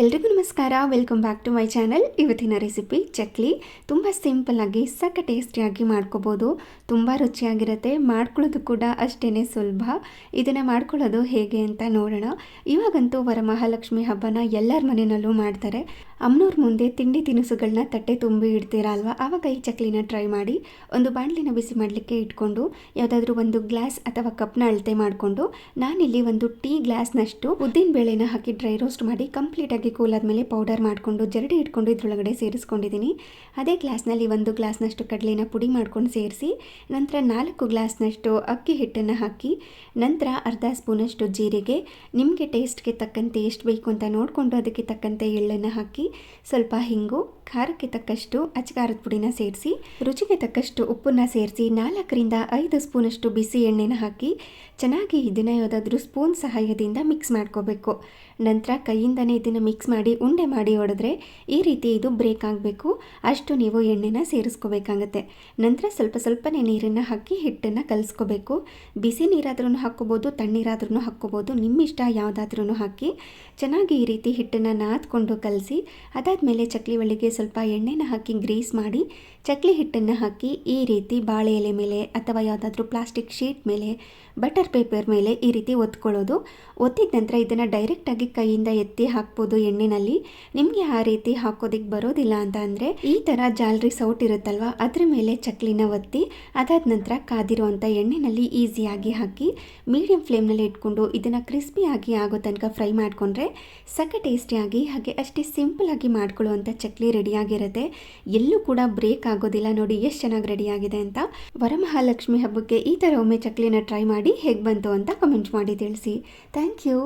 ಎಲ್ರಿಗೂ ನಮಸ್ಕಾರ. Welcome back to my channel ಇವತ್ತಿನ ರೆಸಿಪಿ ಚಕ್ಲಿ. ತುಂಬ ಸಿಂಪಲ್ಲಾಗಿ ಸಕ್ಕ ಟೇಸ್ಟಿಯಾಗಿ ಮಾಡ್ಕೋಬೋದು. ತುಂಬ ರುಚಿಯಾಗಿರುತ್ತೆ. ಮಾಡ್ಕೊಳ್ಳೋದು ಕೂಡ ಅಷ್ಟೇ ಸುಲಭ. ಇದನ್ನು ಮಾಡ್ಕೊಳ್ಳೋದು ಹೇಗೆ ಅಂತ ನೋಡೋಣ. ಇವಾಗಂತೂ ವರಮಹಾಲಕ್ಷ್ಮಿ ಹಬ್ಬನ ಎಲ್ಲರ ಮನೆಯಲ್ಲೂ ಮಾಡ್ತಾರೆ. ಅಮ್ಮನವ್ರ ಮುಂದೆ ತಿಂಡಿ ತಿನಿಸುಗಳನ್ನ ತಟ್ಟೆ ತುಂಬಿ ಇಡ್ತೀರಾ ಅಲ್ವಾ? ಆವಾಗ ಈ ಚಕ್ಲಿನ ಟ್ರೈ ಮಾಡಿ, ಒಂದು ಬಾಣಲಿನ ಬಿಸಿ ಮಾಡಲಿಕ್ಕೆ ಇಟ್ಕೊಂಡು, ಯಾವುದಾದ್ರೂ ಒಂದು ಗ್ಲಾಸ್ ಅಥವಾ ಕಪ್ನ ಅಳತೆ ಮಾಡಿಕೊಂಡು, ನಾನಿಲ್ಲಿ ಒಂದು ಟೀ ಗ್ಲಾಸ್ನಷ್ಟು ಉದ್ದಿನ ಬೇಳೆನ ಹಾಕಿ ಡ್ರೈ ರೋಸ್ಟ್ ಮಾಡಿ ಕಂಪ್ಲೀಟಾಗಿ ಕೂಲ್ ಆದಮೇಲೆ ಪೌಡರ್ ಮಾಡಿಕೊಂಡು ಜರಡಿ ಇಟ್ಕೊಂಡು ಇದರೊಳಗಡೆ ಸೇರಿಸ್ಕೊಂಡಿದ್ದೀನಿ. ಅದೇ ಗ್ಲಾಸ್ನಲ್ಲಿ ಒಂದು ಗ್ಲಾಸ್ನಷ್ಟು ಕಡಲೆನ ಪುಡಿ ಮಾಡ್ಕೊಂಡು ಸೇರಿಸಿ, ನಂತರ ನಾಲ್ಕು ಗ್ಲಾಸ್ನಷ್ಟು ಅಕ್ಕಿ ಹಿಟ್ಟನ್ನು ಹಾಕಿ, ನಂತರ ಅರ್ಧ ಸ್ಪೂನಷ್ಟು ಜೀರಿಗೆ, ನಿಮಗೆ ಟೇಸ್ಟ್ಗೆ ತಕ್ಕಂತೆ ಎಷ್ಟು ಬೇಕು ಅಂತ ನೋಡಿಕೊಂಡು ಅದಕ್ಕೆ ತಕ್ಕಂತೆ ಎಳ್ಳನ್ನು ಹಾಕಿ, ಸ್ವಲ್ಪ ಹಿಂಗು ಖಾರಕ್ಕೆ ತಕ್ಕಷ್ಟು ಅಚ್ಚಕಾರದ ಪುಡಿನ ಸೇರಿಸಿ, ರುಚಿಗೆ ತಕ್ಕಷ್ಟು ಉಪ್ಪನ್ನು ಸೇರಿಸಿ ನಾಲ್ಕರಿಂದ ಐದು ಸ್ಪೂನಷ್ಟು ಬಿಸಿ ಎಣ್ಣೆನ ಹಾಕಿ ಚೆನ್ನಾಗಿ ಇದನ್ನು ಯಾವುದಾದ್ರೂ ಸ್ಪೂನ್ ಸಹಾಯದಿಂದ ಮಿಕ್ಸ್ ಮಾಡ್ಕೋಬೇಕು. ನಂತರ ಕೈಯಿಂದನೇ ಇದನ್ನು ಮಿಕ್ಸ್ ಮಾಡಿ ಉಂಡೆ ಮಾಡಿ ಹೊಡೆದ್ರೆ ಈ ರೀತಿ ಇದು ಬ್ರೇಕ್ ಆಗಬೇಕು. ಅಷ್ಟು ನೀವು ಎಣ್ಣೆನ ಸೇರಿಸ್ಕೋಬೇಕಾಗತ್ತೆ. ನಂತರ ಸ್ವಲ್ಪ ಸ್ವಲ್ಪನೇ ನೀರನ್ನು ಹಾಕಿ ಹಿಟ್ಟನ್ನು ಕಲಿಸ್ಕೋಬೇಕು. ಬಿಸಿ ನೀರಾದ್ರೂ ಹಾಕ್ಕೋಬೋದು ತಣ್ಣೀರಾದ್ರೂ ಹಾಕ್ಕೋಬೋದು ನಿಮ್ಮ ಇಷ್ಟ ಯಾವುದಾದ್ರೂ ಹಾಕಿ ಚೆನ್ನಾಗಿ ಈ ರೀತಿ ಹಿಟ್ಟನ್ನು ನಾದ್ಕೊಂಡು ಕಲಸಿ, ಅದಾದಮೇಲೆ ಚಕ್ಲಿ ಒಳಗೆ ಸ್ವಲ್ಪ ಎಣ್ಣೆನ ಹಾಕಿ ಗ್ರೀಸ್ ಮಾಡಿ, ಚಕ್ಲಿ ಹಿಟ್ಟನ್ನು ಹಾಕಿ ಈ ರೀತಿ ಬಾಳೆ ಎಲೆ ಮೇಲೆ ಅಥವಾ ಯಾವುದಾದ್ರೂ ಪ್ಲಾಸ್ಟಿಕ್ ಶೀಟ್ ಮೇಲೆ, ಬಟರ್ ಪೇಪರ್ ಮೇಲೆ ಈ ರೀತಿ ಒತ್ಕೊಳ್ಳೋದು. ಒತ್ತಿದ ನಂತರ ಇದನ್ನು ಡೈರೆಕ್ಟಾಗಿ ಕೈಯಿಂದ ಎತ್ತಿ ಹಾಕ್ಬೋದು ಎಣ್ಣೆನಲ್ಲಿ. ನಿಮಗೆ ಆ ರೀತಿ ಹಾಕೋದಕ್ಕೆ ಬರೋದಿಲ್ಲ ಅಂತ ಅಂದರೆ, ಈ ಥರ ಜಾಲರಿ ಸೌಟ್ ಇರುತ್ತಲ್ವ, ಅದ್ರ ಮೇಲೆ ಚಕ್ಲಿನ ಒತ್ತಿ, ಅದಾದ ನಂತರ ಕಾದಿರುವಂಥ ಎಣ್ಣೆನಲ್ಲಿ ಈಸಿಯಾಗಿ ಹಾಕಿ ಮೀಡಿಯಂ ಫ್ಲೇಮ್ನಲ್ಲಿ ಇಟ್ಕೊಂಡು ಇದನ್ನು ಕ್ರಿಸ್ಪಿಯಾಗಿ ಆಗೋ ತನಕ ಫ್ರೈ ಮಾಡಿಕೊಂಡ್ರೆ ಸಕ್ಕ ಟೇಸ್ಟಿಯಾಗಿ ಹಾಗೆ ಅಷ್ಟೇ ಸಿಂಪಲ್ ಆಗಿ ಮಾಡ್ಕೊಳ್ಳುವಂಥ ಚಕ್ಲಿ ರೆಡಿಯಾಗಿರುತ್ತೆ. ಎಲ್ಲೂ ಕೂಡ ಬ್ರೇಕ್ ಆಗೋದಿಲ್ಲ. ನೋಡಿ ಎಷ್ಟು ಚೆನ್ನಾಗಿ ರೆಡಿಯಾಗಿದೆ ಅಂತ. ವರಮಹಾಲಕ್ಷ್ಮಿ ಹಬ್ಬಕ್ಕೆ ಈ ಥರ ಒಮ್ಮೆ ಚಕ್ಲಿನ ಟ್ರೈ ಮಾಡಿ ಹೇಗೆ ಬಂತು ಅಂತ ಕಮೆಂಟ್ ಮಾಡಿ ತಿಳಿಸಿ. Thank you.